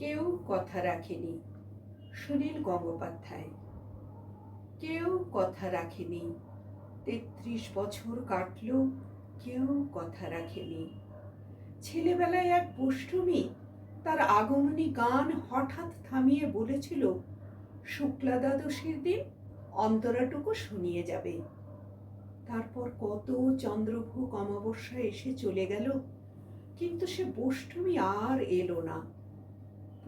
কেউ কথা রাখেনি। সুনীল গঙ্গোপাধ্যায়। কেউ কথা রাখেনি। তেত্রিশ বছর কাটলো, কেউ কথা রাখেনি। ছেলেবেলায় এক পুষ্টমী তার আগমনী গান হঠাৎ থামিয়ে বলেছিল, শুক্লা দ্বাদশীর দিন অন্তরাটুকু শুনিয়ে যাবে। তারপর কত চন্দ্রভোগ অমাবস্যা এসে চলে গেল, কিন্তু সে বষ্টমী আর এলো না।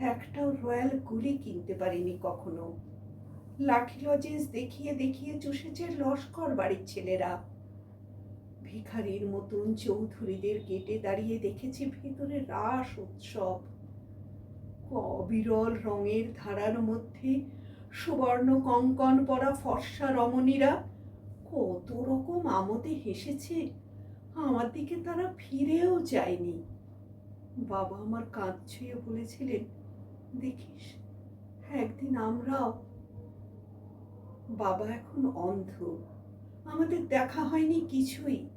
একটাও রয়্যাল গুলি কিনতে পারিনি কখনো। লাঠি লজেন্স দেখিয়ে দেখিয়ে চুষেছে লস্কর বাড়ির ছেলেরা। ভিখারির মতন চৌধুরীদের গেটে দাঁড়িয়ে দেখেছি ভেতরে রাস উৎসব। অবিরল রঙের ধারার মধ্যে সুবর্ণ কঙ্কন পরা ফর্সা রমণীরা কত রকম আমতে হেসেছে। আমার দিকে তারা ফিরেও যায়নি। বাবা আমার কাঁধ ছুঁয়ে বলেছিলেন দেখিস, একদিন আমরাও। বাবা এখন অন্ধ। আমাদের দেখা হয়নি কিছুই।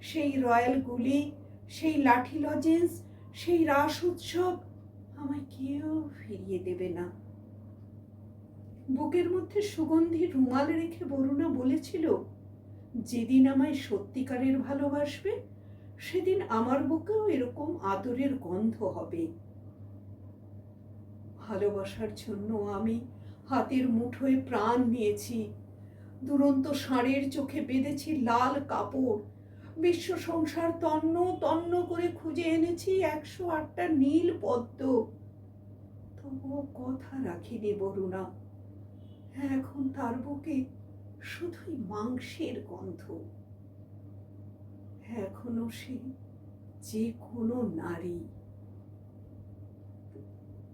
সেই রয়্যাল গুলি, সেই লাঠি লজেন্স, সেই রাস উৎসব আমায় কেউ ফিরিয়ে দেবে না। বুকের মধ্যে সুগন্ধি রুমাল রেখে বরুণা বলেছিল, যেদিন আমায় সত্যিকারের ভালোবাসবে, সেদিন আমার বুকেও এরকম আদরের গন্ধ হবে। ভালোবাসার জন্য আমি হাতের মুঠোয় প্রাণ নিয়েছি। দুরন্ত ষাঁড়ের চোখে বেঁধেছি লাল কাপড়। বিশ্ব সংসার তন্ন তন্ন করে খুঁজে এনেছি একশো আটটা নীল পদ্ম। তবুও কথা রাখিনি বরুণা। এখন তার বুকে শুধুই মাংসের গন্ধ। এখনও সে যে কোনো নারী।